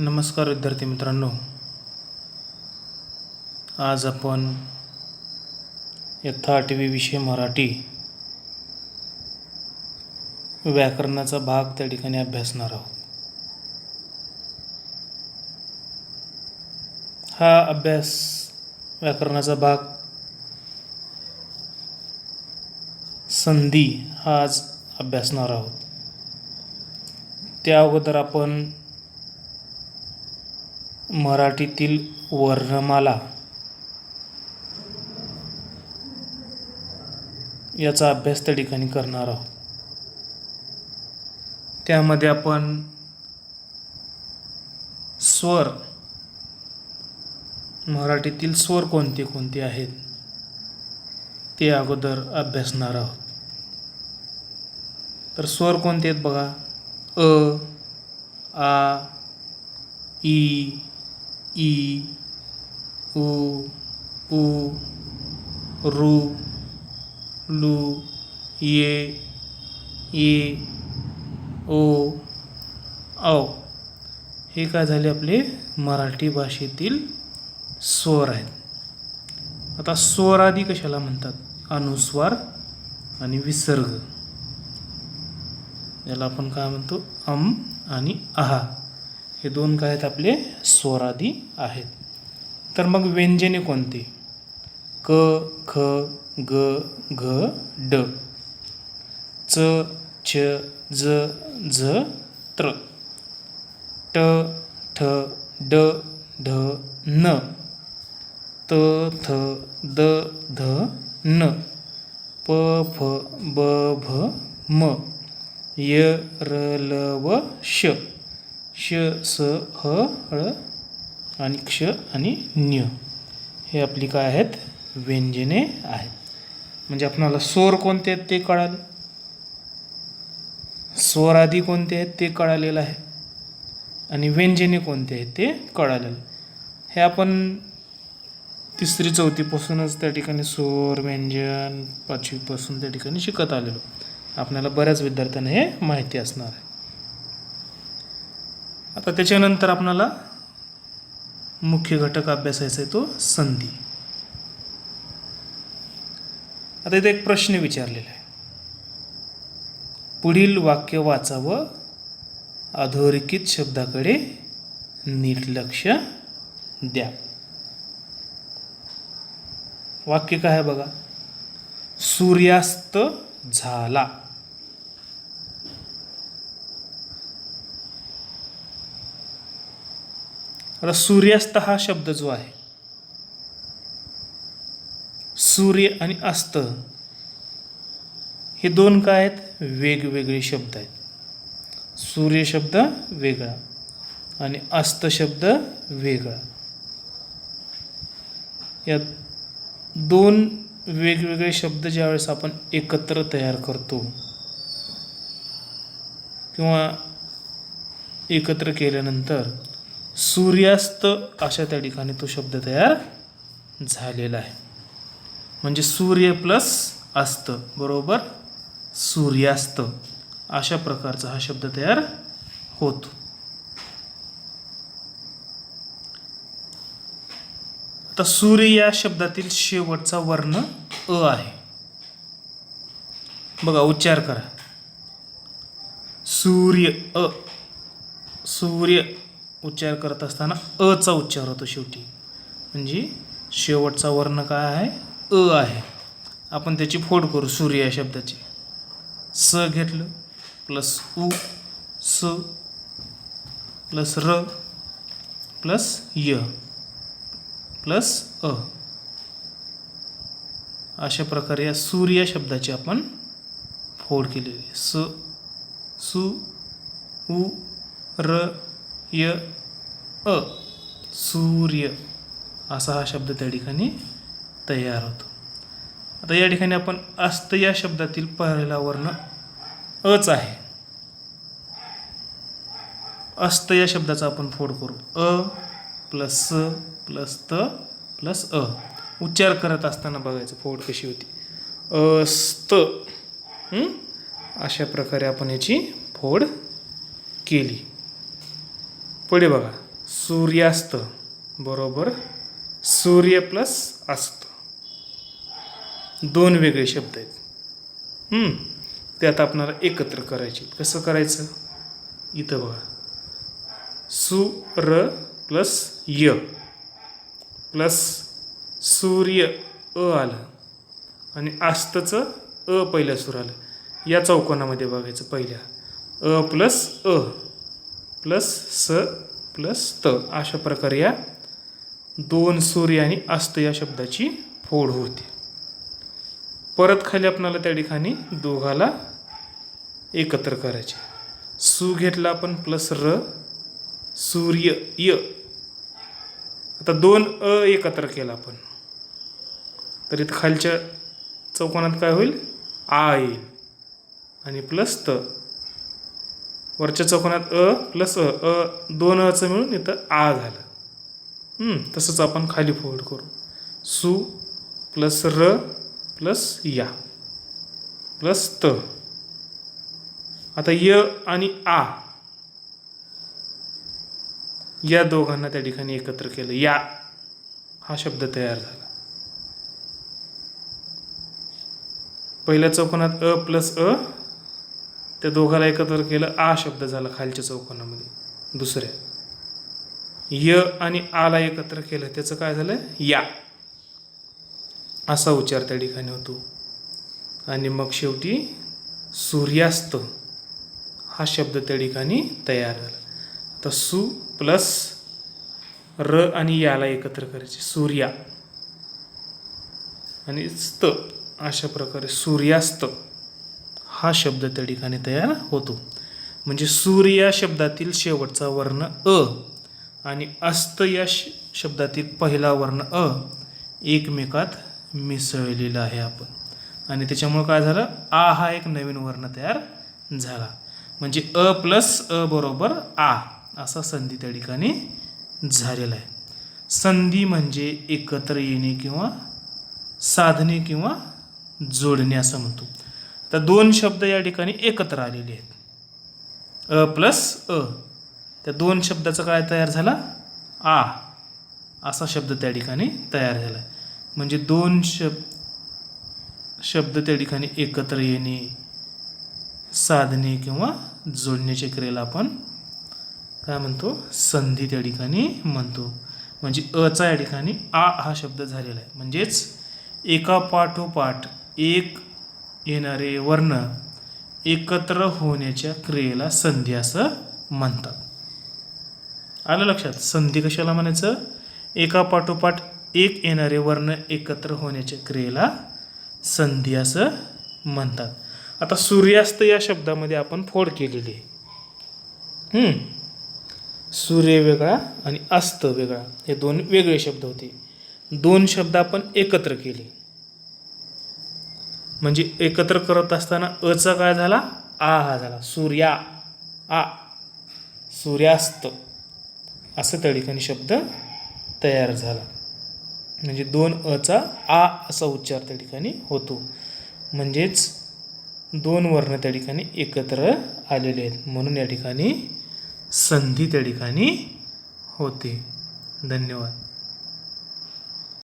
नमस्कार विद्यार्थी मित्रांनो. आज आपण इयत्ता आठवी विषय मराठी व्याकरणाचा भाग त्या ठिकाणी अभ्यासणार आहोत. हा अभ्यास व्याकरणाचा भाग संधी हा आज अभ्यासणार आहोत. त्या अगोदर आपण मराठीतील वर्णमाला. याचा अभ्यास त्या ठिकाणी करणार आहोत. त्यामध्ये आपण स्वर मराठीतील स्वर कोणते कोणते आहेत ते अगोदर अभ्यासणार आहोत. तर स्वर कोणते आहेत बघा. अ आ ई ई उ उ ऋ लू ये ये ओ औ. हे काय झाले आपले? मराठी भाषेतील स्वर आहेत. आता स्वर आधी कशाला म्हणतात? अनुस्वार आणि विसर्ग. याला आपण काय म्हणतो? अम आणि आहा. हे दोन काय आहेत आपले? स्वरादी आहेत. तर मग व्यंजने कोणती? क ख ग घ ड. च छ ज झ त्र. ट ठ ड ढ न. त थ द ध न. प फ ब भ म. य र ल व श. श स ह ळ आणि क्ष आणि न्य हे आपली काय आहेत? व्यंजने आहेत. म्हणजे आपणाला स्वर कोणते आहेत ते कळाले? स्वर आधी कोणते आहेत ते कळालेलं आहे. आणि व्यंजने कोणते आहेत ते कळालेलं. हे आपण तिसरी चौथीपासूनच त्या ठिकाणी स्वर व्यंजन पाचवीपासून त्या ठिकाणी शिकत आलेलो. आपल्याला बऱ्याच विद्यार्थ्यांना हे माहिती असणार आहे. आता त्याच्यानंतर आपणाला मुख्य घटक अभ्यासायचा आहे तो संधी. आता इथे एक प्रश्न विचारलेला आहे. पुढील वाक्य वाचावं अधोरेखित शब्दाकडे नीट लक्ष द्या. वाक्य काय आहे बघा? सूर्यास्त झाला. आता सूर्यास्त हा शब्द जो आहे सूर्य आणि अस्त हे दोन काय आहेत? वेगवेगळे शब्द आहेत. सूर्य शब्द वेगळा आणि अस्त शब्द वेगळा. या दोन वेगवेगळे शब्द ज्यावेळेस आपण एकत्र तयार करतो किंवा एकत्र केल्यानंतर सूर्यास्त अशा त्या ठिकाणी तो शब्द तयार झालेला आहे. म्हणजे सूर्य प्लस अस्त बरोबर? सूर्यास्त अशा प्रकारचा हा शब्द तयार होतो. आता सूर्य या शब्दातील शेवटचा वर्ण अ आहे. बघा उच्चार करा. सूर्य अ सूर्य उच्चार करत असताना अचा उच्चार होतो शेवटी. म्हणजे शेवटचा वर्ण काय आहे? अ आहे. आपण त्याची फोड करू सूर्य या शब्दाची. स घेतलं प्लस उ स प्लस र प्लस य प्लस अ. अशा प्रकारे या सूर्य शब्दाची आपण फोड केलेली स सु उ र य अ सूर्य असा हा शब्द त्या ठिकाणी तयार होतो. आता या ठिकाणी आपण अस्त या शब्दातील पहिला वर्ण अच आहे. अस्त या शब्दाचा आपण फोड करू. अ प्लस स प्लस त प्लस अ. उच्चार करत असताना बघायचं फोड कशी होती. अस्त अशा प्रकारे आपण याची फोड केली. पुढे बघा. सूर्यास्त बरोबर? सूर्य प्लस अस्त. दोन वेगळे शब्द आहेत. ते आता आपणाला एकत्र करायचे कसं करायचं? इथं बघा. सु र प्लस य. प्लस सूर्य अ आलं. आणि आस्तचं अ पहिल्या सूर आलं या चौकोनामध्ये बघायचं पहिल्या. अ प्लस अ. प्लस स प्लस त. अशा प्रकारे या दोन सूर्य आणि अस्त या शब्दाची फोड होते. परत खाली आपणाला त्या ठिकाणी दोघाला एकत्र करायचे. सु घेतला आपण प्लस र सूर्य य. आता दोन अ एकत्र केला आपण. तर इथं खालच्या चौकोनात काय होईल? आ येईल. आणि प्लस त. वरच्या चौकोनात अ प्लस अ अ दोन अचं मिळून इथं आ झालं. हम्म, तसंच आपण खाली फोल्ड करू. सु प्लस र प्लस या प्लस त. आता य आणि आ या दोघांना त्या ठिकाणी एकत्र केलं. या हा शब्द तयार झाला. पहिल्या चौकोनात अ प्लस अ त्या दोघाला एकत्र केलं आ शब्द झाला खालच्या चौकोनामध्ये. दुसऱ्या. य आणि आला एकत्र केलं त्याचं काय झालं? या. असा उच्चार त्या ठिकाणी होतो. आणि मग शेवटी सूर्यास्त हा शब्द त्या ठिकाणी तयार झाला. तर सु प्लस र आणि याला एकत्र करायचे. सूर्या. आणि स्त अशा प्रकारे सूर्यास्त. हा शब्द त्या ठिकाणी तयार होतो. म्हणजे सूर्य या शब्दातील शेवटचा वर्ण अ आणि अस्त या श शब्दातील पहिला वर्ण अ एकमेकात मिसळलेला आहे आपण. आणि त्याच्यामुळं काय झालं? आ हा एक नवीन वर्ण तयार झाला. म्हणजे अ प्लस अ बरोबर आ असा संधी त्या ठिकाणी झालेला आहे. संधी म्हणजे एकत्र येणे किंवा साधणे किंवा जोडणे असं म्हणतो. तर दोन शब्द या ठिकाणी एकत्र आलेले आहेत. अ प्लस अ. त्या दोन शब्दाचा काय तयार झाला? आ. असा शब्द त्या ठिकाणी तयार झाला. आहे म्हणजे दोन शब्द शब्द त्या ठिकाणी एकत्र येणे साधणे किंवा जोडण्याच्या क्रियेला आपण काय म्हणतो? संधी त्या ठिकाणी म्हणतो. म्हणजे अचा या ठिकाणी आ हा शब्द झालेला आहे. म्हणजेच एका पाठोपाठ एक येणारे वर्ण एकत्र होण्याच्या क्रियेला संधी असं म्हणतात. आलं लक्षात? संधी कशाला म्हणायचं? एका पाठोपाठ एक येणारे वर्ण एकत्र होण्याच्या क्रियेला संधी असं म्हणतात. आता सूर्यास्त या शब्दामध्ये आपण फोड केलेली आहे. सूर्य वेगळा आणि अस्त वेगळा हे दोन वेगळे शब्द होते. दोन शब्द आपण एकत्र केले. म्हणजे एकत्र करत असताना अचा काय झाला? आ हा झाला. सूर्या. आ. सूर्यास्त. असं त्या ठिकाणी शब्द तयार झाला. म्हणजे दोन अचा आ असा उच्चार त्या ठिकाणी होतो. म्हणजेच दोन वर्ण त्या ठिकाणी एकत्र आलेले आहेत. म्हणून या ठिकाणी संधी त्या ठिकाणी होते. धन्यवाद.